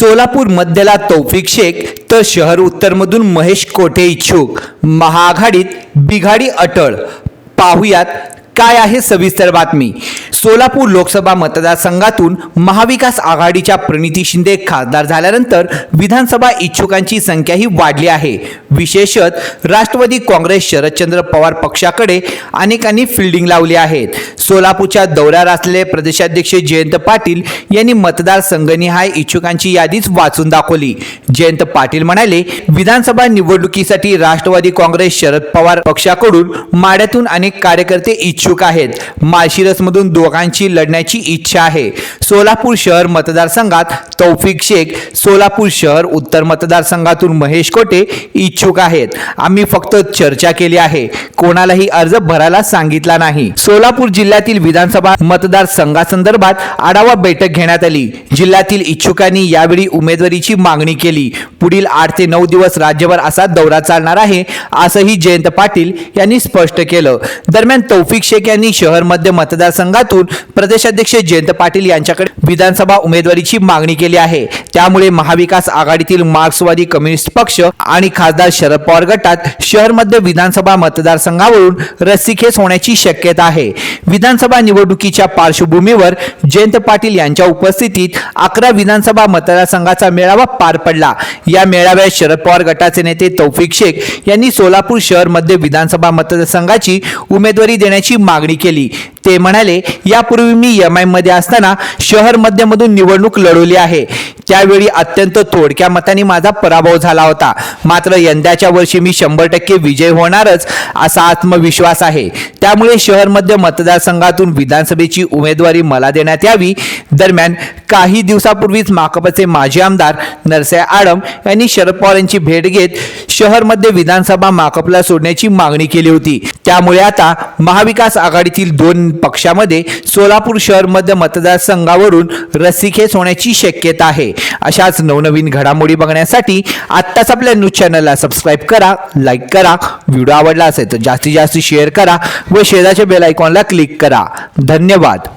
सोलापूर मध्यला तौफिक शेख तर शहर उत्तरमधून महेश कोठे इच्छुक? महाआघाडीत बिघाडी अटळ. पाहुयात काय आहे सविस्तर बातमी? सोलापूर लोकसभा मतदारसंघातून महाविकास आघाडीच्या प्रणिती शिंदे खासदार झाल्यानंतर विधानसभा इच्छुकांची संख्याही वाढली आहे. विशेषत राष्ट्रवादी काँग्रेस शरदचंद्र पवार पक्षाकडे अनेकांनी फिल्डिंग लावली आहेत सोलापूरच्या दौऱ्यावर असलेले प्रदेशाध्यक्ष जयंत पाटील यांनी मतदारसंघनिहाय इच्छुकांची यादीच वाचून दाखवली. जयंत पाटील म्हणाले विधानसभा निवडणुकीसाठी राष्ट्रवादी काँग्रेस शरद पवार पक्षाकडून माड्यातून अनेक कार्यकर्ते इच्छुक इच्छुक आहेत. माळशिरसमधून दोघांची लढण्याची इच्छा आहे. सोलापूर शहर मतदारसंघात तौफिक शेख सोलापूर शहर उत्तर मतदारसंघातून महेश कोटे इच्छुक आहेत. आम्ही फक्त चर्चा केली आहे. कोणालाही अर्ज भरायला सांगितला नाही. सोलापूर जिल्ह्यातील विधानसभा मतदारसंघासंदर्भात आढावा बैठक घेण्यात आली. जिल्ह्यातील इच्छुकांनी यावेळी उमेदवारीची मागणी केली. पुढील आठ ते नऊ दिवस राज्यभर असा दौरा चालणार आहे असंही जयंत पाटील यांनी स्पष्ट केलं. दरम्यान तौफिक शेख यांनी शहर मध्य मतदारसंघातून प्रदेशाध्यक्ष जयंत पाटील यांच्याकडे विधानसभा उमेदवारीची मागणी केली आहे. त्यामुळे महाविकास आघाडीतील मार्क्सवादी कम्युनिस्ट पक्ष आणि खासदार शरद पवार गटात शहर मध्य विधानसभा मतदारसंघावरून रस्सीखेच होण्याची शक्यता आहे. विधानसभा निवडणुकीच्या पार्श्वभूमीवर जयंत पाटील यांच्या उपस्थितीत अकरा विधानसभा मतदारसंघाचा मेळावा पार पडला. या मेळाव्यात शरद पवार गटाचे नेते तौफिक शेख यांनी सोलापूर शहर मध्य विधानसभा मतदारसंघाची उमेदवारी देण्याची मागणी केली. ते म्हणाले यापूर्वी मी एम आयमध्ये असताना शहर मध्यमधून निवडणूक लढवली आहे. त्यावेळी अत्यंत थोडक्या मताने माझा पराभव झाला होता. मात्र यंदाच्या वर्षी मी शंभर टक्के विजय होणारच असा आत्मविश्वास आहे. त्यामुळे शहर मध्य मतदारसंघातून विधानसभेची उमेदवारी मला देण्यात यावी. दरम्यान काही दिवसापूर्वीच माकपचे माजी आमदार नरसय आडम यांनी शरद पवार यांची भेट घेत शहरमध्ये विधानसभा माकपला सोडण्याची मागणी केली होती. त्यामुळे आता महाविकास आघाडीतील दोन पक्षामध्ये सोलापूर शहर मध्य मतदारसंघावरून रस्सीखेच होण्याची शक्यता आहे. अशाच नवनवीन घडामोडी बघण्यासाठी आत्ताच आपल्या न्यूज चॅनलला सबस्क्राईब करा लाईक करा व्हिडिओ आवडला असेल तर जास्तीत जास्त शेअर करा व शेजारच्या बेल आयकॉनला क्लिक करा. धन्यवाद.